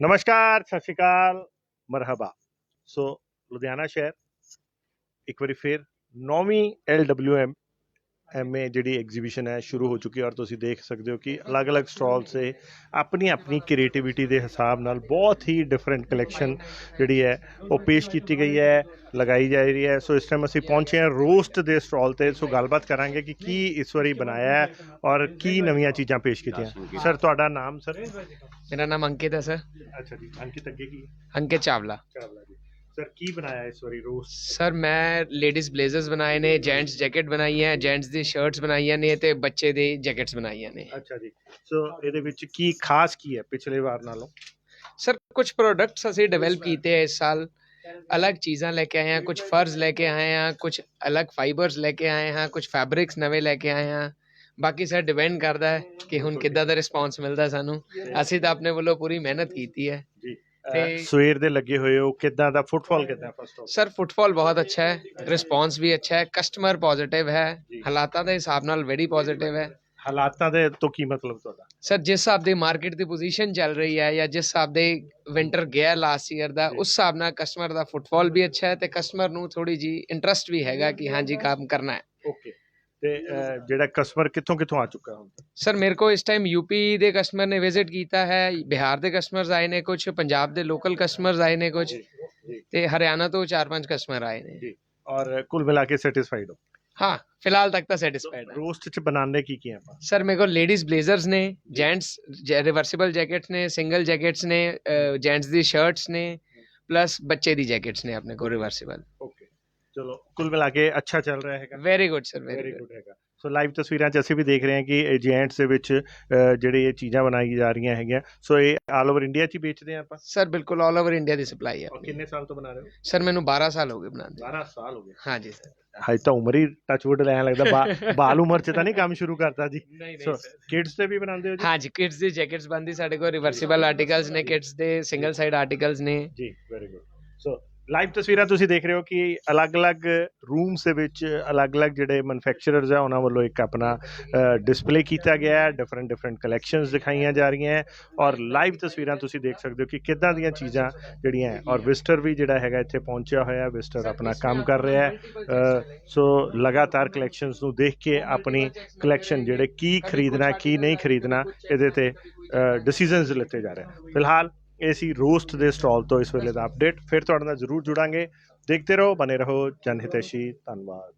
ਨਮਸਕਾਰ ਸਤਿ ਸ਼੍ਰੀ ਅਕਾਲ ਮਰਹਬਾ। ਸੋ ਲੁਧਿਆਣਾ ਸ਼ਹਿਰ ਇੱਕ ਵਾਰੀ ਫਿਰ ਨੌਵੀਂ ਐਲਡਬਲਯੂਐਮ ਐਮਏ ਜਿਹੜੀ ਐਗਜ਼ੀਬਿਸ਼ਨ ਹੈ ਸ਼ੁਰੂ ਹੋ ਚੁੱਕੀ ਹੈ ਔਰ ਤੁਸੀਂ ਦੇਖ ਸਕਦੇ ਹੋ ਕਿ ਅਲੱਗ-ਅਲੱਗ ਸਟਾਲ ਸੇ ਆਪਣੀ ਆਪਣੀ ਕ੍ਰੀਏਟੀਵਿਟੀ ਦੇ ਹਿਸਾਬ ਨਾਲ ਬਹੁਤ ਹੀ ਡਿਫਰੈਂਟ ਕਲੈਕਸ਼ਨ ਜਿਹੜੀ ਹੈ ਉਹ ਪੇਸ਼ ਕੀਤੀ ਗਈ ਹੈ ਲਗਾਈ ਜਾ ਰਹੀ ਹੈ। ਸੋ ਇਸ ਟਾਈਮ ਅਸੀਂ ਪਹੁੰਚੇ ਹਾਂ ਰੋਸਟ ਦੇ ਸਟਾਲ ਤੇ। ਸੋ ਗੱਲਬਾਤ ਕਰਾਂਗੇ ਕਿ ਕੀ ਇਸ ਵਾਰੀ ਬਣਾਇਆ ਹੈ ਔਰ ਕੀ ਨਵੀਆਂ ਚੀਜ਼ਾਂ ਪੇਸ਼ ਕੀਤੀਆਂ। ਸਰ ਤੁਹਾਡਾ ਨਾਮ ਸਰ ਮੇਰਾ ਨਾਮ ਅੰਕਿਤ ਹੈ ਸਰ ਅੱਛਾ ਜੀ ਅੰਕਿਤ ਅੱਗੇ ਕੀ ਅੰਕਿਤ ਚਾਵਲਾ। ਚਾਵਲਾ ਸਰ ਕੀ ਬਣਾਇਆ ਇਸ ਵਾਰੀ ਰੋਸਟ ਸਰ ਮੈਂ ਲੇਡੀਜ਼ ਬਲੇਜ਼ਰਸ ਬਣਾਏ ਨੇ ਜੈਂਟਸ ਜੈਕਟ ਬਣਾਈ ਹੈ ਜੈਂਟਸ ਦੀ ਸ਼ਰਟਸ ਬਣਾਈਆਂ ਨੇ ਤੇ ਬੱਚੇ ਦੀ ਜੈਕਟਸ ਬਣਾਈਆਂ ਨੇ। ਅੱਛਾ ਜੀ। ਸੋ ਇਹਦੇ ਵਿੱਚ ਕੀ ਖਾਸ ਕੀ ਹੈ ਪਿਛਲੇ ਵਾਰ ਨਾਲੋਂ? ਸਰ ਕੁਝ ਪ੍ਰੋਡਕਟਸ ਅਸੀਂ ਡਿਵੈਲਪ ਕੀਤੇ ਹੈ ਇਸ ਸਾਲ। ਅਲੱਗ ਚੀਜ਼ਾਂ ਲੈ ਕੇ ਆਏ ਹਾਂ ਕੁਝ ਫਰਜ਼ ਲੈ ਕੇ ਆਏ ਹਾਂ ਕੁਝ ਅਲੱਗ ਫਾਈਬਰਸ ਲੈ ਕੇ ਆਏ ਹਾਂ ਕੁਝ ਫੈਬਰਿਕਸ ਨਵੇਂ ਲੈ ਕੇ ਆਏ ਹਾਂ। ਬਾਕੀ ਸਰ ਡਿਪੈਂਡ ਕਰਦਾ ਹੈ ਕਿ ਹੁਣ ਕਿੱਦਾਂ ਦਾ ਰਿਸਪੌਂਸ ਮਿਲਦਾ ਸਾਨੂੰ। ਅਸੀਂ ਤਾਂ ਆਪਣੇ ਵੱਲੋਂ ਪੂਰੀ ਮਿਹਨਤ ਕੀਤੀ ਹੈ। ਜੀ। ਸਵੇਰ ਦੇ ਲੱਗੇ ਹੋਏ ਹੋ ਕਿੱਦਾਂ ਦਾ ਫੁੱਟਫਾਲ ਕਿੱਦਾਂ ਫਸਟ ਆਫ ਸਰ ਫੁੱਟਫਾਲ ਬਹੁਤ ਅੱਛਾ ਹੈ ਰਿਸਪੌਂਸ ਵੀ ਅੱਛਾ ਹੈ ਕਸਟਮਰ ਪੋਜ਼ਿਟਿਵ ਹੈ। ਹਾਲਾਤਾਂ ਦੇ ਹਿਸਾਬ ਨਾਲ ਵੈਰੀ ਪੋਜ਼ਿਟਿਵ ਹੈ ਹਾਲਾਤਾਂ ਦੇ ਤੋਂ ਕੀ ਮਤਲਬ ਤੁਹਾਡਾ ਸਰ ਜਿਸ ਹਿਸਾਬ ਦੀ ਮਾਰਕੀਟ ਦੀ ਪੋਜੀਸ਼ਨ ਚੱਲ ਰਹੀ ਹੈ ਜਾਂ ਜਿਸ ਹਿਸਾਬ ਦੇ ਵਿੰਟਰ ਗਿਆ ਲਾਸਟ ਈਅਰ ਦਾ। ਉਸ ਹਿਸਾਬ ਨਾਲ ਕਸਟਮਰ ਦਾ ਫੁੱਟਫਾਲ ਵੀ ਅੱਛਾ ਹੈ ਤੇ ਕਸਟਮਰ ਨੂੰ ਥੋੜੀ ਜੀ ਇੰਟਰਸਟ ਵੀ ਹੈਗਾ ਕਿ ਹਾਂਜੀ ਕੰਮ ਕਰਨਾ ਹੈ ਤੇ ਜਿਹੜਾ ਕਸਟਮਰ ਕਿੱਥੋਂ ਕਿੱਥੋਂ ਆ ਚੁੱਕਾ ਹੁਣ? ਸਰ ਮੇਰੇ ਕੋ ਇਸ ਟਾਈਮ ਯੂਪੀ ਦੇ ਕਸਟਮਰ ਨੇ ਵਿਜ਼ਿਟ ਕੀਤਾ ਹੈ ਬਿਹਾਰ ਦੇ ਕਸਟਮਰਸ ਆਏ ਨੇ ਕੁਝ ਪੰਜਾਬ ਦੇ ਲੋਕਲ ਕਸਟਮਰਸ ਆਏ ਨੇ ਕੁਝ ਜੀ ਤੇ ਹਰਿਆਣਾ ਤੋਂ ਚਾਰ ਪੰਜ ਕਸਟਮਰ ਆਏ ਨੇ। ਔਰ ਕੁੱਲ ਮਿਲਾ ਕੇ ਸੈਟੀਸਫਾਈਡ ਹੋ? ਹਾਂ ਫਿਲਹਾਲ ਤੱਕ ਤਾਂ ਸੈਟੀਸਫਾਈਡ ਹੈ ਰੋਸਟ ਚ ਬਣਾਉਂਦੇ ਕੀ ਕੀ ਆਪਾਂ? ਸਰ ਮੇਰੇ ਕੋਲ ਲੇਡੀਜ਼ ਬਲੇਜ਼ਰਸ ਨੇ ਜੈਂਟਸ ਰਿਵਰਸੀਬਲ ਜੈਕਟਸ ਨੇ ਸਿੰਗਲ ਜੈਕਟਸ ਨੇ ਜੈਂਟਸ ਦੀ ਸ਼ਰਟਸ ਨੇ ਪਲੱਸ ਬੱਚੇ ਦੀ ਜੈਕਟਸ ਨੇ ਆਪਣੇ ਕੋਲ ਰਿਵਰਸੀਬਲ ਓਕੇ ਚਲੋ ਕੁੱਲ ਮਿਲਾ ਕੇ ਅੱਛਾ ਚੱਲ ਰਿਹਾ ਹੈਗਾ। Very good sir very good ਹੈਗਾ। ਸੋ ਲਾਈਵ ਤਸਵੀਰਾਂ 'ਚ ਅਸੀਂ ਵੀ ਦੇਖ ਰਹੇ ਹਾਂ ਕਿ ਏਜੰਟਸ ਦੇ ਵਿੱਚ ਜਿਹੜੇ ਇਹ ਚੀਜ਼ਾਂ ਬਣਾਈ ਜਾ ਰਹੀਆਂ ਹੈਗੀਆਂ। ਸੋ ਇਹ ਆਲ ਓਵਰ ਇੰਡੀਆ 'ਚ ਹੀ ਵੇਚਦੇ ਆ ਆਪਾਂ? ਸਰ ਬਿਲਕੁਲ ਆਲ ਓਵਰ ਇੰਡੀਆ ਦੀ ਸਪਲਾਈ ਹੈ ਕਿੰਨੇ ਸਾਲ ਤੋਂ ਬਣਾ ਰਹੇ ਹੋ? ਸਰ ਮੈਨੂੰ 12 ਸਾਲ ਹੋ ਗਏ ਬਣਾਉਂਦੇ 12 ਸਾਲ ਹੋ ਗਏ। ਹਾਂਜੀ ਸਰ ਹਜੇ ਤਾਂ ਉਮਰ ਹੀ ਟੱਚਵੁੱਡ ਲੈਣ ਲੱਗਦਾ। ਬਾਲ ਉਮਰ 'ਚ ਤਾਂ ਨਹੀਂ ਕੰਮ ਸ਼ੁਰੂ ਕਰਤਾ ਜੀ। ਨਹੀਂ ਸੋ ਕਿਡਸ ਤੇ ਵੀ ਬਣਾਉਂਦੇ ਹੋ ਜੀ? ਹਾਂਜੀ ਕਿਡਸ ਦੀ ਜੈਕਟਸ ਬੰਦੀ ਸਾਡੇ ਕੋਲ ਰਿਵਰਸੀਬਲ ਆਰਟੀਕਲਸ ਨੇ ਕਿਡਸ ਦੇ ਸਿੰਗਲ ਸਾਈਡ ਆਰਟੀਕਲਸ ਨੇ। ਜੀ ਵੈਰੀ ਗੁੱਡ ਸੋ ਲਾਈਵ ਤਸਵੀਰਾਂ ਤੁਸੀਂ ਦੇਖ ਰਹੇ ਹੋ ਕਿ ਅਲੱਗ-ਅਲੱਗ ਰੂਮਸ ਦੇ ਵਿੱਚ ਅਲੱਗ-ਅਲੱਗ ਜਿਹੜੇ ਮੈਨੂਫੈਕਚਰਰਸ ਆ, ਉਹਨਾਂ ਵੱਲੋਂ ਇੱਕ ਆਪਣਾ ਡਿਸਪਲੇ ਕੀਤਾ ਗਿਆ ਹੈ। ਡਿਫਰੈਂਟ ਡਿਫਰੈਂਟ ਕਲੈਕਸ਼ਨਸ ਦਿਖਾਈਆਂ ਜਾ ਰਹੀਆਂ ਹੈ। ਔਰ ਲਾਈਵ ਤਸਵੀਰਾਂ ਤੁਸੀਂ ਦੇਖ ਸਕਦੇ ਹੋ ਕਿ ਕਿੱਦਾਂ ਦੀਆਂ ਚੀਜ਼ਾਂ ਜਿਹੜੀਆਂ ਹੈ। ਔਰ ਵਿਜ਼ਟਰ ਵੀ ਜਿਹੜਾ ਹੈਗਾ ਇੱਥੇ ਪਹੁੰਚਿਆ ਹੋਇਆ ਹੈ। ਵਿਜ਼ਟਰ ਆਪਣਾ ਕੰਮ ਕਰ ਰਿਹਾ ਹੈ। ਸੋ ਲਗਾਤਾਰ ਕਲੈਕਸ਼ਨਸ ਨੂੰ ਦੇਖ ਕੇ ਆਪਣੀ ਕਲੈਕਸ਼ਨ ਜਿਹੜੇ ਕੀ ਖਰੀਦਣਾ, ਕੀ ਨਹੀਂ ਖਰੀਦਣਾ, ਇਹਦੇ ਤੇ ਡਿਸੀਜਨਸ ਲਿੱਤੇ ਜਾ ਰਹੇ ਫਿਲਹਾਲ ਇਹ ਸੀ ਰੋਸਟ ਦੇ ਸਟਾਲ ਤੋਂ ਇਸ ਵੇਲੇ ਦਾ ਅਪਡੇਟ ਫਿਰ ਤੁਹਾਡੇ ਨਾਲ ਜ਼ਰੂਰ ਜੁੜਾਂਗੇ। ਦੇਖਦੇ ਰਹੋ ਬਨੇ ਰਹੋ ਜਨਹਿਤੈਸ਼ੀ ਧੰਨਵਾਦ।